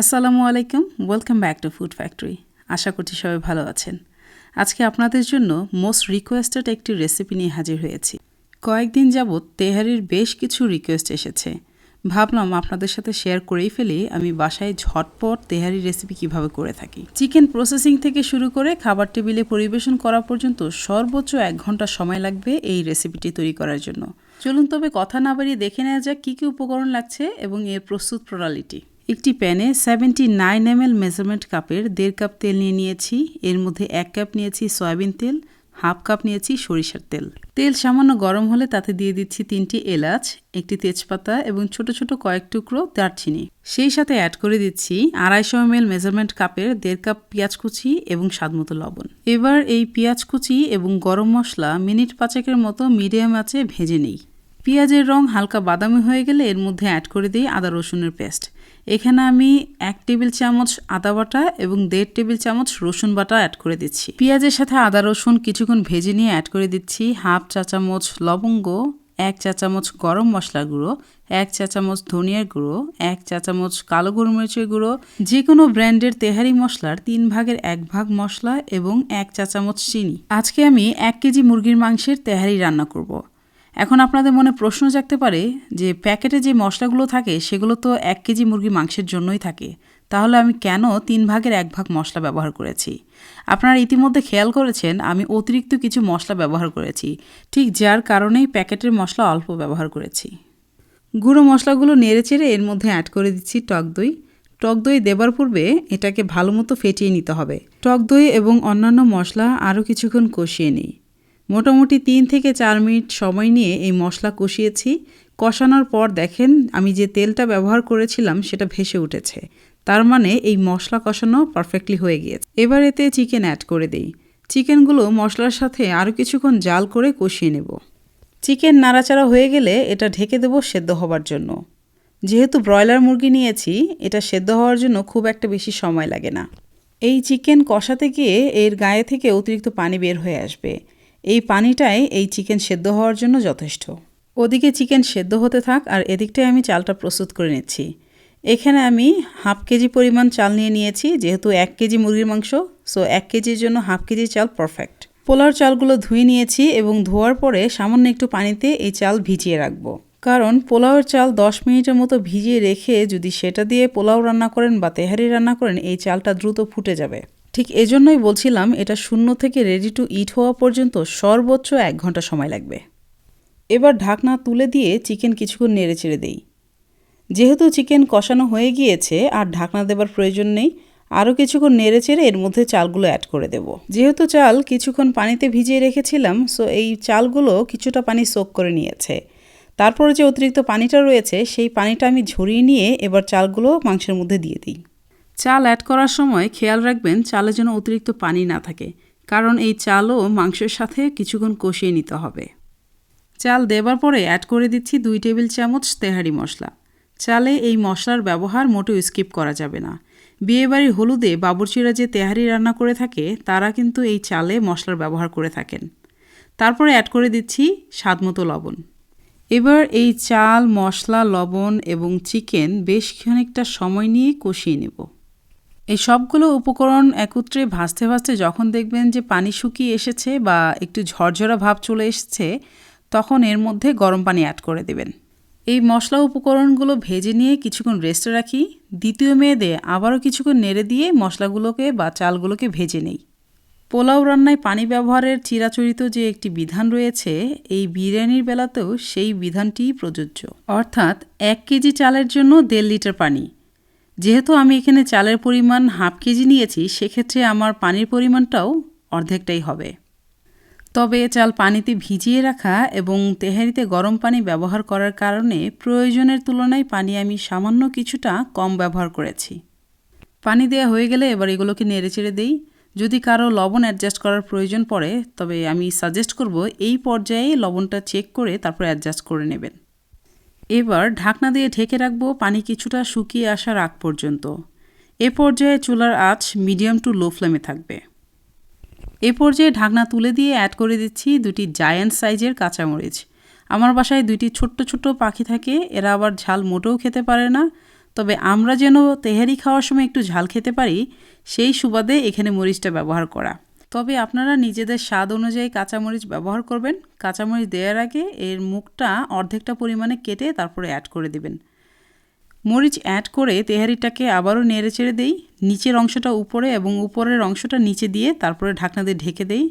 আসসালামু আলাইকুম welcome back to food factory আশা করছি সবাই ভালো আছেন। আজকে আপনাদের জন্য মোস্ট রিকোয়েস্টেড একটি রেসিপি নিয়ে হাজির হয়েছি। কয়েকদিন যাবৎ তেহারির বেশ কিছু রিকোয়েস্ট এসেছে। ভাবলাম আপনাদের সাথে শেয়ার করেই ফেলি, আমি বাসায় ঝটপট তেহারি রেসিপি কীভাবে করে থাকি। চিকেন প্রসেসিং থেকে শুরু করে খাবার টেবিলে পরিবেশন করা পর্যন্ত সর্বোচ্চ এক ঘণ্টা সময় লাগবে এই রেসিপিটি তৈরি করার জন্য। চলুন তবে কথা না বাড়িয়ে দেখে নেওয়া যাক কী কী উপকরণ লাগছে এবং এর প্রস্তুত প্রণালীটি। একটি প্যানে সেভেন্টি নাইন এম মেজারমেন্ট কাপের দেড় কাপ তেল নিয়ে নিয়েছি। এর মধ্যে এক কাপ নিয়েছি সয়াবিন তেল, হাফ কাপ নিয়েছি সরিষার তেল। তেল সামান্য গরম হলে তাতে দিয়ে দিচ্ছি তিনটি এলাচ, একটি তেজপাতা এবং ছোট ছোট কয়েক টুকরো দারচিনি। সেই সাথে অ্যাড করে দিচ্ছি আড়াইশো এম এল মেজারমেন্ট কাপের দেড় কাপ পেঁয়াজ কুচি এবং স্বাদমতো লবণ। এবার এই পেঁয়াজ কুচি এবং গরম মশলা মিনিট পাঁচেকের মতো মিডিয়াম আঁচে ভেজে নিই। পেঁয়াজের রং হালকা বাদামি হয়ে গেলে এর মধ্যে অ্যাড করে দিই আদা রসুনের পেস্ট এখানে আমি এক টেবিল চামচ আদা বাটা এবং দেড় টেবিল চামচ রসুন বাটা অ্যাড করে দিচ্ছি পেঁয়াজের সাথে আদা, রসুন কিছুক্ষণ ভেজে নিয়ে অ্যাড করে দিচ্ছি হাফ চা চামচ লবঙ্গ, এক চা চামচ গরম মশলা গুঁড়ো, এক চা চামচ ধনিয়ার গুঁড়ো, এক চা চামচ কালো গোলমরিচের গুঁড়ো যে কোনো ব্র্যান্ডের তেহারি মশলার তিন ভাগের এক ভাগ মশলা এবং এক চা চামচ চিনি আজকে আমি এক কেজি মুরগির মাংসের তেহারি রান্না করব। এখন আপনাদের মনে প্রশ্ন জাগতে পারে যে প্যাকেটে যে মশলাগুলো থাকে, সেগুলো তো এক কেজি মুরগি মাংসের জন্যই থাকে। তাহলে আমি কেন তিন ভাগের এক ভাগ মশলা ব্যবহার করেছি? আপনারা ইতিমধ্যে খেয়াল করেছেন, আমি অতিরিক্ত কিছু মশলা ব্যবহার করেছি। ঠিক যার কারণেই প্যাকেটের মশলা অল্প ব্যবহার করেছি। গুঁড়ো মশলাগুলো নেড়ে চেড়ে এর মধ্যে অ্যাড করে দিচ্ছি টক দই। টক দই দেবার পূর্বে এটাকে ভালো মতো ফেটিয়ে নিতে হবে। টক দই এবং অন্যান্য মশলা আরও কিছুক্ষণ কষিয়ে নিই। মোটামুটি তিন থেকে চার মিনিট সময় নিয়ে এই মশলা কষিয়েছি। কষানোর পর দেখেন, আমি যে তেলটা ব্যবহার করেছিলাম সেটা ভেসে উঠেছে। তার মানে এই মশলা কষানো পারফেক্টলি হয়ে গিয়েছে। এবার এতে চিকেন অ্যাড করে দিই। চিকেনগুলো মশলার সাথে আরও কিছুক্ষণ জাল করে কষিয়ে নেব। চিকেন নাড়াচাড়া হয়ে গেলে এটা ঢেকে দেবো সেদ্ধ হবার জন্য। যেহেতু ব্রয়লার মুরগি নিয়েছি, এটা সেদ্ধ হওয়ার জন্য খুব একটা বেশি সময় লাগে না। এই চিকেন কষাতে গিয়ে এর গায়ে থেকে অতিরিক্ত পানি বের হয়ে আসবে। এই পানিটাই এই চিকেন সেদ্ধ হওয়ার জন্য যথেষ্ট। ওদিকে চিকেন সেদ্ধ হতে থাক আর এদিকটায় আমি চালটা প্রস্তুত করে নিচ্ছি। এখানে আমি হাফ কেজি পরিমাণ চাল নিয়ে নিয়েছি, যেহেতু এক কেজি মুরগির মাংস সো এক কেজির জন্য হাফ কেজি চাল পারফেক্ট পোলার চালগুলো ধুয়ে নিয়েছি এবং ধোয়ার পরে সামান্য একটু পানিতে এই চাল ভিজিয়ে রাখব। কারণ পোলাওয়ের চাল দশ মিনিটের মতো ভিজিয়ে রেখে যদি সেটা দিয়ে পোলাও রান্না করেন বা তেহারি রান্না করেন, এই চালটা দ্রুত ফুটে যাবে। ঠিক এজন্যই বলছিলাম এটা শূন্য থেকে রেডি টু ইট হওয়া পর্যন্ত সর্বোচ্চ এক ঘণ্টা সময় লাগবে। এবার ঢাকনা তুলে দিয়ে চিকেন কিছুক্ষণ নেড়ে চেড়ে দেই। যেহেতু চিকেন কষানো হয়ে গিয়েছে আর ঢাকনা দেবার প্রয়োজন নেই, আরও কিছুক্ষণ নেড়ে চেড়ে এর মধ্যে চালগুলো অ্যাড করে দেব। যেহেতু চাল কিছুক্ষণ পানিতে ভিজিয়ে রেখেছিলাম সো এই চালগুলো কিছুটা পানি সোক করে নিয়েছে। তারপরে যে অতিরিক্ত পানিটা রয়েছে, সেই পানিটা আমি ঝরিয়ে নিয়ে এবার চালগুলো মাংসের মধ্যে দিয়ে দিই। চাল অ্যাড করার সময় খেয়াল রাখবেন চালে যেন অতিরিক্ত পানি না থাকে, কারণ এই চালও মাংসের সাথে কিছুক্ষণ কষিয়ে নিতে হবে। চাল দেবার পরে অ্যাড করে দিচ্ছি দুই টেবিল চামচ তেহারি মশলা। চালে এই মশলার ব্যবহার মোটেও স্কিপ করা যাবে না। বিয়েবাড়ির হলুদে বাবুরচিরা যে তেহারি রান্না করে থাকে, তারা কিন্তু এই চালে মশলার ব্যবহার করে থাকেন। তারপরে অ্যাড করে দিচ্ছি স্বাদমতো লবণ। এবার এই চাল, মশলা, লবণ এবং চিকেন বেশ খানিকটা সময় নিয়ে কষিয়ে নেব। এই সবগুলো উপকরণ একত্রে ভাজতে ভাজতে যখন দেখবেন যে পানি শুকিয়ে এসেছে বা একটু ঝরঝরা ভাব চলে এসেছে, তখন এর মধ্যে গরম পানি অ্যাড করে দেবেন। এই মশলা উপকরণগুলো ভেজে নিয়ে কিছুক্ষণ রেস্টে রাখি। দ্বিতীয় মেয়েদে আবারও কিছুক্ষণ নেড়ে দিয়ে মশলাগুলোকে বা চালগুলোকে ভেজে নেই। পোলাও রান্নায় পানি ব্যবহারের চিরাচরিত যে একটি বিধান রয়েছে, এই বিরিয়ানির বেলাতেও সেই বিধানটিই প্রযোজ্য। অর্থাৎ এক কেজি চালের জন্য দেড় লিটার পানি। যেহেতু আমি এখানে চালের পরিমাণ হাফ কেজি নিয়েছি, সেক্ষেত্রে আমার পানির পরিমাণটাও অর্ধেকটাই হবে। তবে চাল পানিতে ভিজিয়ে রাখা এবং তেহারিতে গরম পানি ব্যবহার করার কারণে প্রয়োজনের তুলনায় পানি আমি সামান্য কিছুটা কম ব্যবহার করেছি। পানি দেওয়া হয়ে গেলে এবার এগুলোকে নেড়ে চেড়ে দিই। যদি কারও লবণ অ্যাডজাস্ট করার প্রয়োজন পড়ে, তবে আমি সাজেস্ট করব এই পর্যায়ে লবণটা চেক করে তারপর অ্যাডজাস্ট করে নেবেন। এবার ঢাকনা দিয়ে ঢেকে রাখব পানি কিছুটা শুকিয়ে আসার আগ পর্যন্ত। এ পর্যায়ে চুলার আঁচ মিডিয়াম টু লো ফ্লেমে থাকবে। এ পর্যায়ে ঢাকনা তুলে দিয়ে অ্যাড করে দিচ্ছি দুটি জায়ান্ট সাইজের কাঁচামরিচ। আমার বাসায় দুইটি ছোট্ট ছোট্ট পাখি থাকে, এরা আবার ঝাল মোটেও খেতে পারে না। তবে আমরা যেন তেহারি খাওয়ার সময় একটু ঝাল খেতে পারি, সেই সুবাদে এখানে মরিচটা ব্যবহার করা। তবে আপনারা নিজেদের স্বাদ অনুযায়ী কাঁচামরিচ ব্যবহার করবেন। কাঁচামরিচ দেওয়ার আগে এর মুখটা অর্ধেকটা পরিমাণে কেটে তারপরে অ্যাড করে দেবেন। মরিচ অ্যাড করে তেহারিটাকে আবারও নেড়ে চেড়ে দেই। নিচের অংশটা উপরে এবং উপরের অংশটা নিচে দিয়ে তারপরে ঢাকনা দিয়ে ঢেকে দেই।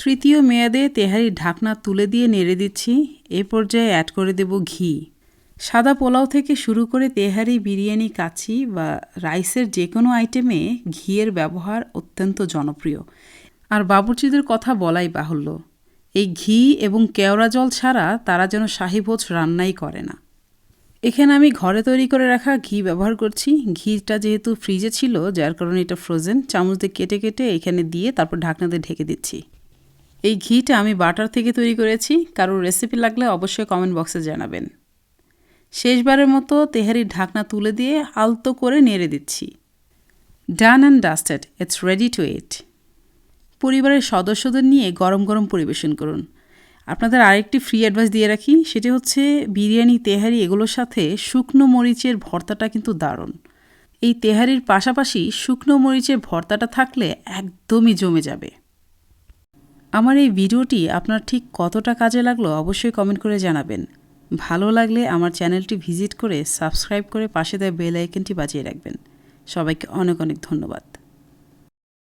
তৃতীয় মেয়াদে তেহারির ঢাকনা তুলে দিয়ে নেড়ে দিচ্ছি। এ পর্যায়ে অ্যাড করে দেব ঘি। সাদা পোলাও থেকে শুরু করে তেহারি, বিরিয়ানি কাচি বা রাইসের যে কোনো আইটেমে ঘিয়ের ব্যবহার অত্যন্ত জনপ্রিয়। আর বাবুর্চিদের কথা বলাই বাহুল্য। এই ঘি এবং কেওড়া জল ছাড়া তারা যেন শাহিভোজ রান্নাই করে না। এখানে আমি ঘরে তৈরি করে রাখা ঘি ব্যবহার করছি। ঘিটা যেহেতু ফ্রিজে ছিল, যার কারণে এটা ফ্রোজেন চামচ দিয়ে কেটে কেটে এখানে দিয়ে তারপর ঢাকনা দিয়ে ঢেকে দিচ্ছি। এই ঘিটা আমি বাটার থেকে তৈরি করেছি। কারোর রেসিপি লাগলে অবশ্যই কমেন্ট বক্সে জানাবেন। শেষবারের মতো তেহারির ঢাকনা তুলে দিয়ে আলতো করে নেড়ে দিচ্ছি। Done and dusted it's ready to eat পরিবারের সদস্যদের নিয়ে গরম গরম পরিবেশন করুন। আপনাদের আরেকটি ফ্রি অ্যাডভাইস দিয়ে রাখি, সেটি হচ্ছে বিরিয়ানি, তেহারি এগুলোর সাথে শুকনো মরিচের ভর্তাটা কিন্তু দারুণ। এই তেহারির পাশাপাশি শুকনো মরিচের ভর্তাটা থাকলে একদমই জমে যাবে। আমার এই ভিডিওটি আপনার ঠিক কতটা কাজে লাগল অবশ্যই কমেন্ট করে জানাবেন। ভালো লাগলে আমার চ্যানেলটি ভিজিট করে সাবস্ক্রাইব করে পাশে দেওয়া বেল আইকনটি বাজিয়ে রাখবেন। সবাইকে অনেক অনেক ধন্যবাদ।